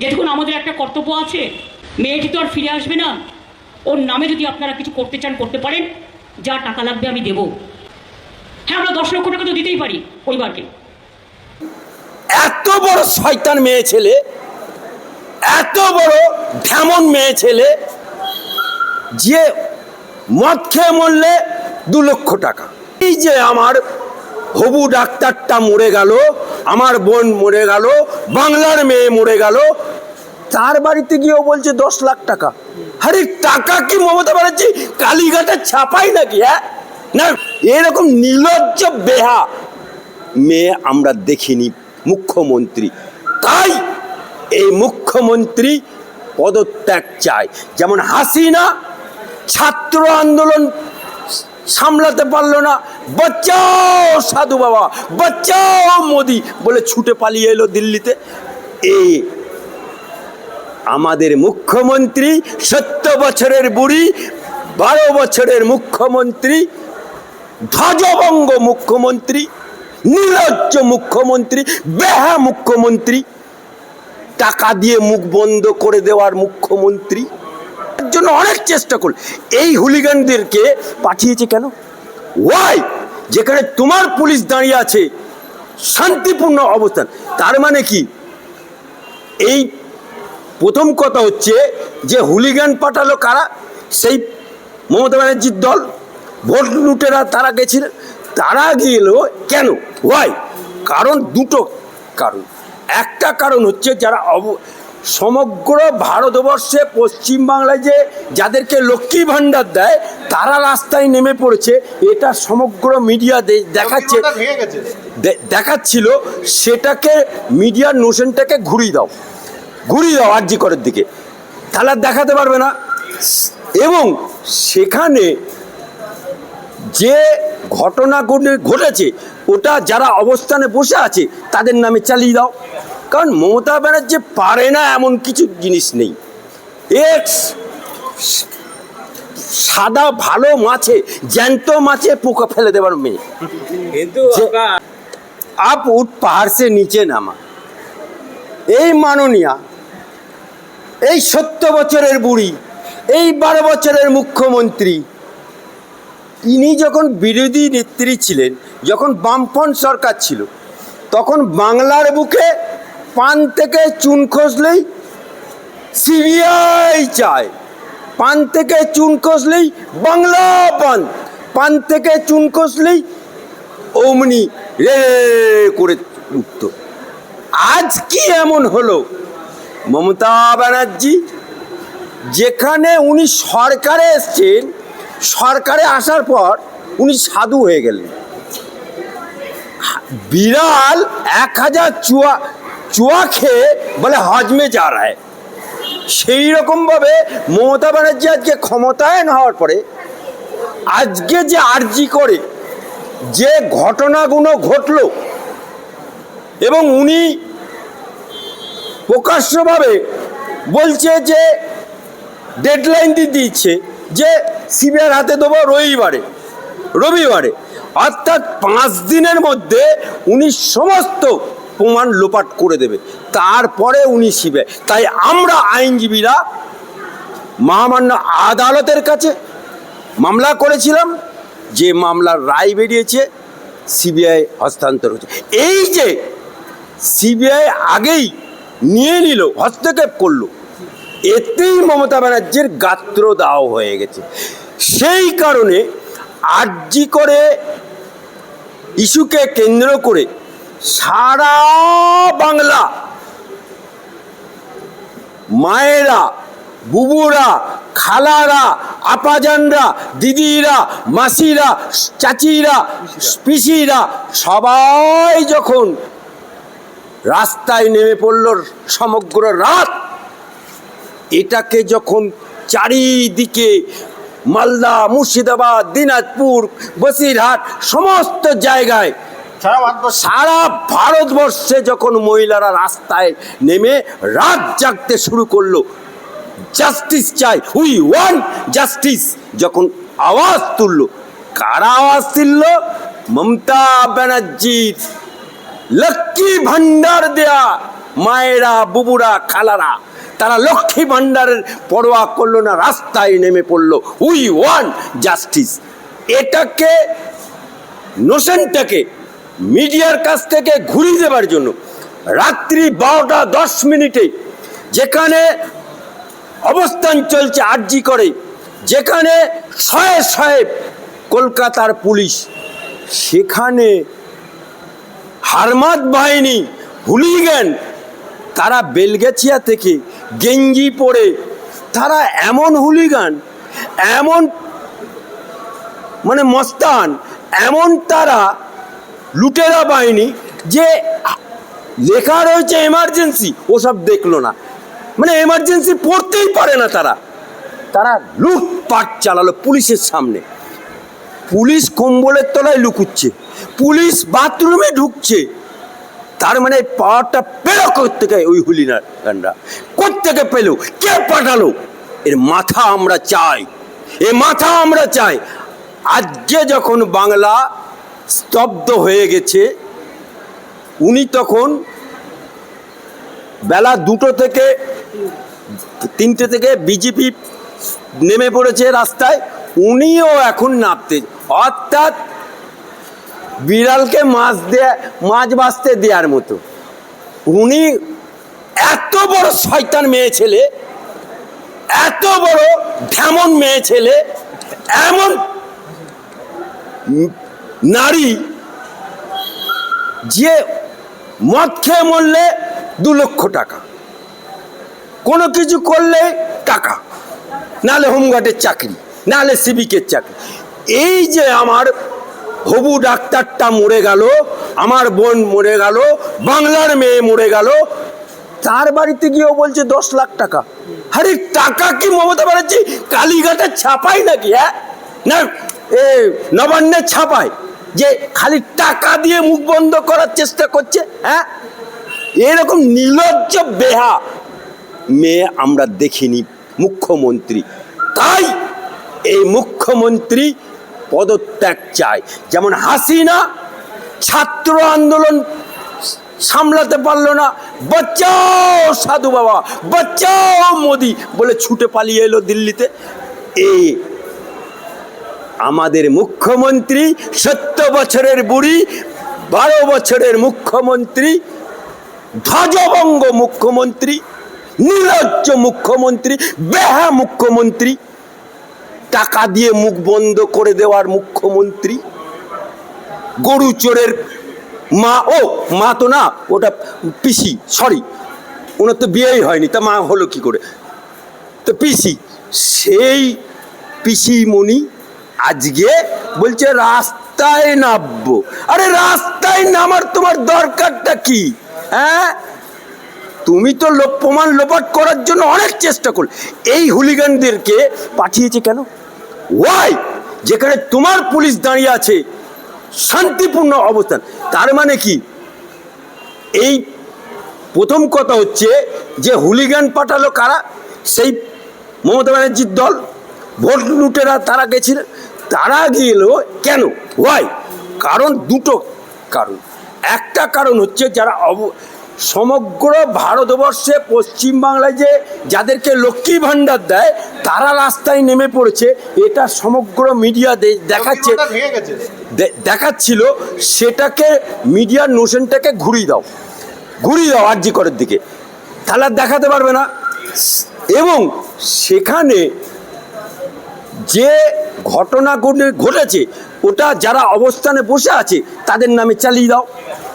যেটুকুন আমাদের একটা কর্তব্য আছে, মেয়েটি তো আর ফিরে আসবে না। ওর নামে যদি আপনারা কিছু করতে চান, করতে পারেন। যা টাকা লাগবে আমি দেবো। হ্যাঁ আমরা দশ লক্ষ টাকা তো দিতেই পারি পরিবারকে। এত বড় শয়তান মেয়ে ছেলে, এত বড় ঢেমন মেয়ে ছেলে, যে মদ খেয়ে মরলে দু লক্ষ টাকা। এই যে আমার হবু ডাক্তারটা মরে গেল, আমার বোন মরে গেল, বাংলার মেয়ে মরে গেল তার বাড়িতে গিয়েও বলছে দশ লাখ টাকা। আরে টাকা কি মমতা ব্যানার্জি? কালীঘাটে ছাপাই নাকি হ্যাঁ? না, এরকম নির্লজ্জ বেহা মেয়ে আমরা দেখিনি, মুখ্যমন্ত্রী। তাই এই মুখ্যমন্ত্রী পদত্যাগ চায়। যেমন হাসিনা ছাত্র আন্দোলন সামলাতে পারল না বাচ্চাও সাধু বাবা বাচ্চাও মোদি বলে ছুটে পালিয়ে এলো দিল্লিতে। এই আমাদের মুখ্যমন্ত্রী সত্তর বছরের বুড়ি, বারো বছরের মুখ্যমন্ত্রী ধ্বজভঙ্গ মুখ্যমন্ত্রী নির্লজ্জ মুখ্যমন্ত্রী, বেহা মুখ্যমন্ত্রী, টাকা দিয়ে মুখ বন্ধ করে দেওয়ার মুখ্যমন্ত্রী। তার জন্য অনেক চেষ্টা করল। এই হুলিগানদেরকে পাঠিয়েছে কেন? ওয়াই যেখানে তোমার পুলিশ দাঁড়িয়ে আছে, শান্তিপূর্ণ অবস্থান। তার মানে কি? এই প্রথম কথা হচ্ছে যে হুলিগান পাঠালো কারা? সেই মমতা ব্যানার্জির দল। ভোট লুটেরা তারা গেছিলেন তারা গেল কেন? ওয়াই কারণ দুটো কারণ। একটা কারণ হচ্ছে যারা অব সমগ্র ভারতবর্ষে পশ্চিমবাংলায় যে যাদেরকে লক্ষ্মী ভাণ্ডার দেয় তারা রাস্তায় নেমে পড়েছে। এটা সমগ্র মিডিয়া দেখাচ্ছে। দেখাচ্ছিল সেটাকে মিডিয়ার নোশনটাকে ঘুরিয়ে দাও। ঘুরিয়ে দাও আরজি করের দিকে। তাহলে দেখাতে পারবে না। এবং সেখানে যে ঘটনা ঘটে- ঘটেছে ওটা যারা অবস্থানে বসে আছে তাদের নামে চালিয়ে দাও। কারণ মমতা ব্যানার্জি পারে না এমন কিছু জিনিস নেই। এক্স সাদা ভালো মাছে জ্যান্ত মাছে পোকা ফেলে দেবার মেয়ে। কিন্তু আপ উঠ পাহাড় সে নিচে নামা। এই মাননীয়া এই সত্তর বছরের বুড়ি, এই বারো বছরের মুখ্যমন্ত্রী, ইনি যখন বিরোধী নেত্রী ছিলেন, যখন বামফ্রন্ট সরকার ছিল, তখন বাংলার বুকে পান থেকে চুন খসলেই সিবিআই চায়। পান থেকে চুন খসলেই বাংলা পান পান থেকে চুন খসলেই অমনি রে করে উঠত। আজ কি এমন হলো? মমতা ব্যানার্জি, যেখানে উনি সরকারে এসছেন, সরকারে আসার পর উনি সাধু হয়ে গেলেন। বিড়াল এক হাজার চুয়া চুয়া খেয়ে বলে হজমে যা রায়। সেই রকমভাবে মমতা ব্যানার্জি আজকে ক্ষমতায়ন হওয়ার পরে, আজকে যে আর্জি করে, যে ঘটনাগুলো ঘটলো, এবং উনি প্রকাশ্যভাবে বলছে যে ডেডলাইন দিয়ে দিচ্ছে যে সিবিআর হাতে দেবো রবিবারে রবিবারে। অর্থাৎ পাঁচ দিনের মধ্যে উনি সমস্ত প্রমাণ লোপাট করে দেবে। তারপরে উনি সিবিআই। তাই আমরা আইনজীবীরা মহামান্য আদালতের কাছে মামলা করেছিলাম, যে মামলার রায় বেরিয়েছে, সিবিআই হস্তান্তর হচ্ছে এই যে সিবিআই আগেই নিয়ে নিল, হস্তক্ষেপ করল। এতেই মমতা ব্যানার্জির গাত্র দাও হয়ে গেছে। সেই কারণে আর্জি করে ইস্যুকে কেন্দ্র করে সারা বাংলা মায়েরা, বুবুরা, খালারা, আপাজানরা, দিদিরা, মাসিরা, চাচিরা, পিসিরা সবাই যখন রাস্তায় নেমে পড়ল সমগ্র রাত। এটাকে যখন চারিদিকে মালদা মুর্শিদাবাদ দিনাজপুর বসিরহাট সমস্ত জায়গায় সারা ভারতবর্ষে। যখন মহিলারা রাস্তায় নেমে রাত জাগতে শুরু করল জাস্টিস চাই উই ওয়ান জাস্টিস যখন আওয়াজ তুললো কারা আওয়াজ তুলল? মমতা ব্যানার্জির লক্ষ্মী ভান্ডার দেয়া মায়েরা, বুবুরা, খালারা। তারা লক্ষ্মী ভাণ্ডারের পরোয়া করল না, রাস্তায় নেমে পড়ল। উই ওয়ান জাস্টিস এটাকে নোশনটাকে মিডিয়ার কাছ থেকে ঘুরিয়ে দেবার জন্য রাত্রি বারোটা দশ মিনিটে যেখানে অবস্থান চলছে আরজি করে, যেখানে শয়ে শয়ে কলকাতার পুলিশ, সেখানে হারমাত বাহিনী হুলিগেন তারা বেলগেছিয়া থেকে গেঞ্জি পরে তারা এমন হুলিগান, এমন মানে মস্তান, এমন তারা লুটেরা বাহিনী যে লেখা রয়েছে এমার্জেন্সি ওসব দেখল না। মানে এমার্জেন্সি পড়তেই পারে না তারা। তারা লুটপাট চালালো পুলিশের সামনে। পুলিশ কম্বলের তলায় লুকুচ্ছে। পুলিশ বাথরুমে ঢুকছে। তার মানে পাওয়ারটা পেল থেকে ওই হুলিনা গানরা কোত্থেকে পেল? কে পাঠালো? এর মাথা আমরা চাই। এ মাথা আমরা চাই। আজকে যখন বাংলা স্তব্ধ হয়ে গেছে, উনি তখন বেলা দুটো থেকে তিনটে থেকে বিজেপি নেমে পড়েছে রাস্তায়, উনিও এখন নামতে। অর্থাৎ বিড়ালকে মাছ দেয়া, মাছ বাঁচতে দেওয়ার মতো। উনি এত বড় শয়তান মেয়ে ছেলে, এত বড় ঢেমন মেয়ে ছেলে, এমন নারী, যে মদ খেয়ে মরলে দু লক্ষ টাকা, কোনো কিছু করলে টাকা, নালে হোমগার্ডের চাকরি, নালে সিভিকের চাকরি। এই যে আমার হবু ডাক্তারটা মরে গেল, আমার বোন মরে গেল, বাংলার মেয়ে মরে গেল। তার বাড়িতে গিয়েও বলছে দশ লাখ টাকা। আরে টাকা কি মমতা ব্যানার্জি কালীঘাটের ছাপাই নাকি হ্যাঁ? না, এ নবান্নের ছাপায় যে খালি টাকা দিয়ে মুখ বন্ধ করার চেষ্টা করছে হ্যাঁ? এরকম নির্লজ্জ বেহা মেয়ে আমরা দেখিনি, মুখ্যমন্ত্রী। তাই এই মুখ্যমন্ত্রী পদত্যাগ চায় যেমন হাসিনা ছাত্র আন্দোলন সামলাতে পারল না। বাচ্চাও সাধু বাবা বাচ্চাও মোদি বলে ছুটে পালিয়ে এলো দিল্লিতে। এই আমাদের মুখ্যমন্ত্রী সত্তর বছরের বুড়ি, বারো বছরের মুখ্যমন্ত্রী ধ্বজভঙ্গ মুখ্যমন্ত্রী নির্লজ্জ মুখ্যমন্ত্রী, বেহা মুখ্যমন্ত্রী। টাকা দিয়ে মুখ বন্ধ করে দেওয়ার মুখ্যমন্ত্রী। গরু চোরের মা, ও, মা তো না, ওটা পিসি, সরি, ওনার তো বিয়েই হয়নি, তা মা হলো কি করে? তো পিসি, সেই পিসিমণি আজকে বলছে, রাস্তায় নামবো। আরে, রাস্তায় নামার তোমার দরকারটা কি? হ্যাঁ? তুমি তো লোক, প্রমাণ লোপাট করার জন্য অনেক চেষ্টা করলে। এই হুলিগানদেরকে পাঠিয়েছে কেন? ওয়াই যেখানে তোমার পুলিশ দাঁড়িয়ে আছে, শান্তিপূর্ণ অবস্থান। তার মানে কি? এই প্রথম কথা হচ্ছে যে হুলিগান পাঠালো কারা? সেই মমতা ব্যানার্জির দল, ভোট লুটেরা তারা গেছিলেন তারা গেল কেন? ওয়াই কারণ দুটো কারণ। একটা কারণ হচ্ছে যারা অব সমগ্র ভারতবর্ষে পশ্চিমবাংলায় যে যাদেরকে লক্ষ্মী ভাণ্ডার দেয় তারা রাস্তায় নেমে পড়েছে। এটা সমগ্র মিডিয়া দেখাচ্ছে। দেখাচ্ছিল সেটাকে মিডিয়ার নোশনটাকে ঘুরিয়ে দাও। ঘুরিয়ে দাও আরজি করের দিকে। তাহলে দেখাতে পারবে না। এবং সেখানে যে ঘটনাগুলি ঘটেছে ওটা যারা অবস্থানে বসে আছে তাদের নামে চালিয়ে দাও।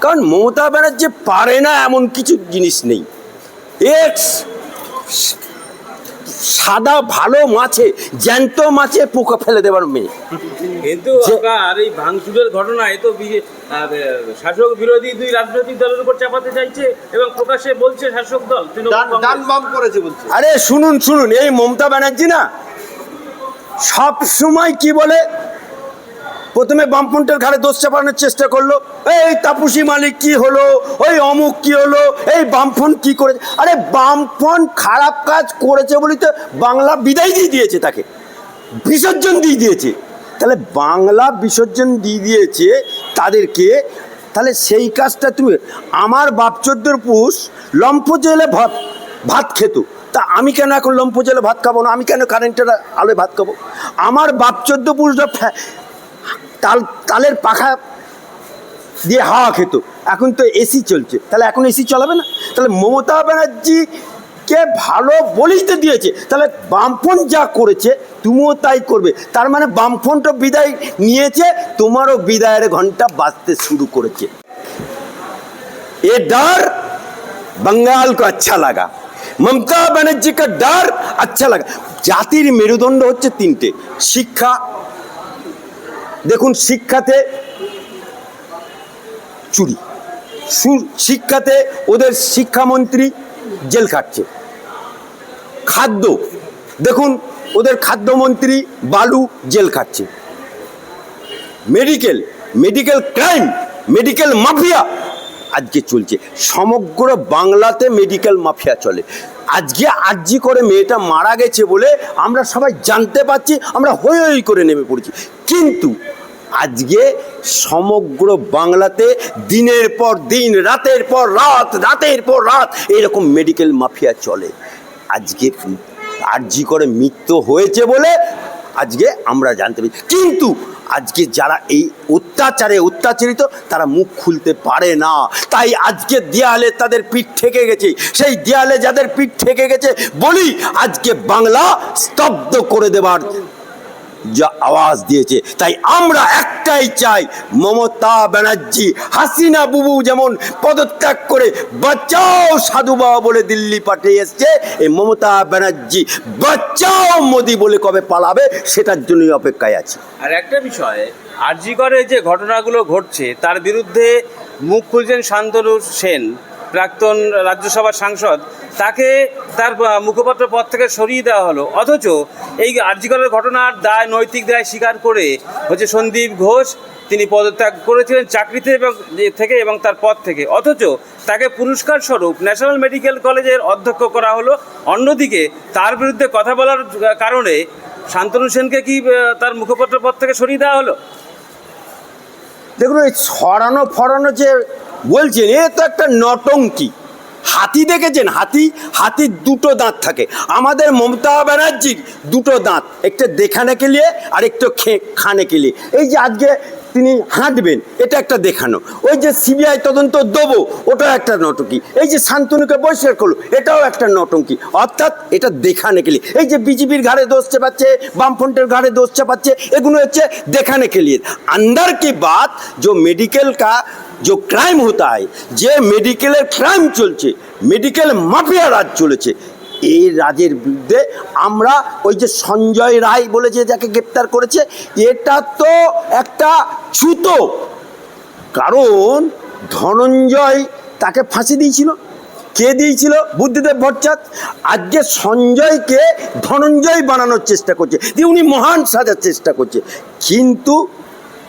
কারণ মমতা ব্যানার্জি পারে না এমন কিছু জিনিস নেই। এক্স সাদা ভালো মাছে জ্যান্ত মাছে পোকা ফেলে দেবার মেয়ে। কিন্তু আপনার এই ভাঙচুরের ঘটনা এ তো বি- শাসক বিরোধী দুই রাজনৈতিক দলের উপর চাপাতে চাইছে এবং প্রকাশ্যে বলছে শাসক দল ডান বাম করেছে বলছে। আরে শুনুন শুনুন এই মমতা ব্যানার্জি না সব সময় কি বলে? প্রথমে বামফ্রন্টের ঘাড়ে দোষ চাপানোর চেষ্টা করল। এই তাপুসি মালিক কি হলো? ওই অমুক কি হলো? এই বামফ্রন্ট কি করেছে আরে বামফ্রন্ট খারাপ কাজ করেছে বলেই তো বাংলা বিদায় দিয়ে দিয়েছে তাকে। বিসর্জন দিয়ে দিয়েছে। তাহলে বাংলা বিসর্জন দিয়ে দিয়েছে তাদেরকে। তাহলে সেই কাজটা তুমি, আমার বাপ চোদ্দোর পুষ লম্ফ জেলে ভাত ভাত খেত। তা আমি কেন এখন লম্ফ জেলে ভাত খাব না? আমি কেন কারেন্টের আলোয় ভাত খাব? আমার বাপ চোদ্দ পুরুষরা তাল তালের পাখা দিয়ে হাওয়া খেত এখন তো এসি চলছে তাহলে এখন এসি চালাবে না তাহলে মমতা ব্যানার্জি কে ভালো বলেই তো দিয়েছে তাহলে বামফ্রন্ট যা করেছে তুমিও তাই করবে তার মানে বামফ্রন্টও বিদায় নিয়েছে তোমারও বিদায়ের ঘন্টা বাজতে শুরু করেছে ये डर बंगाल को अच्छा लगा মমতা ব্যানার্জি কা ডর আচ্ছা লাগা জাতির মেরুদণ্ড হচ্ছে তিনটে শিক্ষা দেখুন, শিক্ষাতে চুরি। শিক্ষাতে ওদের শিক্ষামন্ত্রী জেল খাটছে। খাদ্য, দেখুন, ওদের খাদ্যমন্ত্রী Balu jail খাটছে। Medical medical crime, medical mafia আজকে চলছে। সমগ্র বাংলাতে মেডিকেল মাফিয়া চলে। আজকে আর্জি করে মেয়েটা মারা গেছে বলে আমরা সবাই জানতে পারছি, আমরা হই হই করে নেমে পড়েছি। কিন্তু আজকে সমগ্র বাংলাতে দিনের পর দিন, রাতের পর রাত, রাতের পর রাত এরকম মেডিকেল মাফিয়া চলে। আজকে আর্জি করে মৃত্যু হয়েছে বলে আজকে আমরা জানতে পারি। কিন্তু আজকে যারা এই অত্যাচারে অত্যাচারিত, তারা মুখ খুলতে পারে না। তাই আজকে দেয়ালে তাদের পিঠ ঠেকে গেছে। সেই দেয়ালে যাদের পিঠ ঠেকে গেছে, বলি আজকে বাংলা স্তব্ধ করে দেবার যা আওয়াজ দিয়েছে। তাই আমরা একটাই চাই, মমতা ব্যানার্জি, হাসিনা বুবু যেমন পদত্যাগ করে বাঁচাও সাধু বাবা বলে দিল্লি পাঠিয়ে এসছে, এই মমতা ব্যানার্জি বাঁচাও মোদি বলে কবে পালাবে, সেটার জন্যই অপেক্ষায় আছে। আর একটা বিষয়, আরজি করে যে ঘটনাগুলো ঘটছে, তার বিরুদ্ধে মুখ খুলছেন শান্তনু সেন। প্রাক্তন রাজ্যসভার সাংসদ, তাকে তার মুখপাত্র পদ থেকে সরিয়ে দেওয়া হলো। অথচ এই আরজিকরের ঘটনার দায়, নৈতিক দায় স্বীকার করে হচ্ছে সন্দীপ ঘোষ, তিনি পদত্যাগ করেছিলেন চাকরিতে এবং থেকে এবং তার পদ থেকে। অথচ তাকে পুরস্কার স্বরূপ ন্যাশনাল মেডিকেল কলেজের অধ্যক্ষ করা হলো। অন্যদিকে তার বিরুদ্ধে কথা বলার কারণে শান্তনু সেনকে কি তার মুখপাত্র পদ থেকে সরিয়ে দেওয়া হলো? দেখুন, এই ছড়ানো ফড়ানো যে বলছেন, এ তো একটা নটঙ্কি হাতি দেখেছেন? হাতি, হাতির দুটো দাঁত থাকে। আমাদের মমতা ব্যানার্জির দুটো দাঁত, একটা দেখানে কেলিয়ে আর একটু খানে কেলিয়ে এই যে আজকে তিনি হাঁটবেন, এটা একটা দেখানো। ওই যে সিবিআই তদন্ত দেবো, ওটাও একটা নটঙ্কি এই যে শান্তনুকে বহিষ্কার করল, এটাও একটা নটঙ্কি অর্থাৎ এটা দেখানে কেলি এই যে বিজেপির ঘাড়ে দোষ চেপাচ্ছে, বামফ্রন্টের ঘাড়ে দোষ চেপাচ্ছে, এগুলো হচ্ছে দেখানে কেলিয়ে আন্দার কি বাত, যে মেডিকেল কা যে ক্রাইম হতে হয় যে মেডিকেলের ক্রাইম চলছে মেডিকেল মাফিয়া রাজ চলেছে এই রাজের বিরুদ্ধে আমরা ওই যে সঞ্জয় রায় বলে যে যাকে গ্রেপ্তার করেছে এটা তো একটা ছুতো কারণ ধনঞ্জয় তাকে ফাঁসি দিয়েছিল। কে দিয়েছিল? বুদ্ধিদেব ভট্টাচ আজকে সঞ্জয়কে ধনঞ্জয় বানানোর চেষ্টা করছে। দিয়ে উনি মহান সাজার চেষ্টা করছে। কিন্তু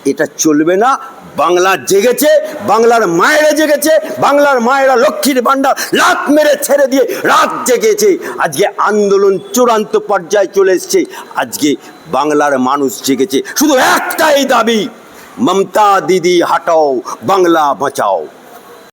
এটা চলবে না। বাংলা জেগেছে, বাংলার মায়েরা জেগেছে, বাংলার মায়েরা লক্ষ্মীর ভাণ্ডার লাত মেরে ছেড়ে দিয়ে রাত জেগেছে। আজকে আন্দোলন চূড়ান্ত পর্যায়ে চলে এসছে। আজকে বাংলার মানুষ জেগেছে। শুধু একটাই দাবি, মমতা দিদি, হাটাও, বাংলা বাঁচাও।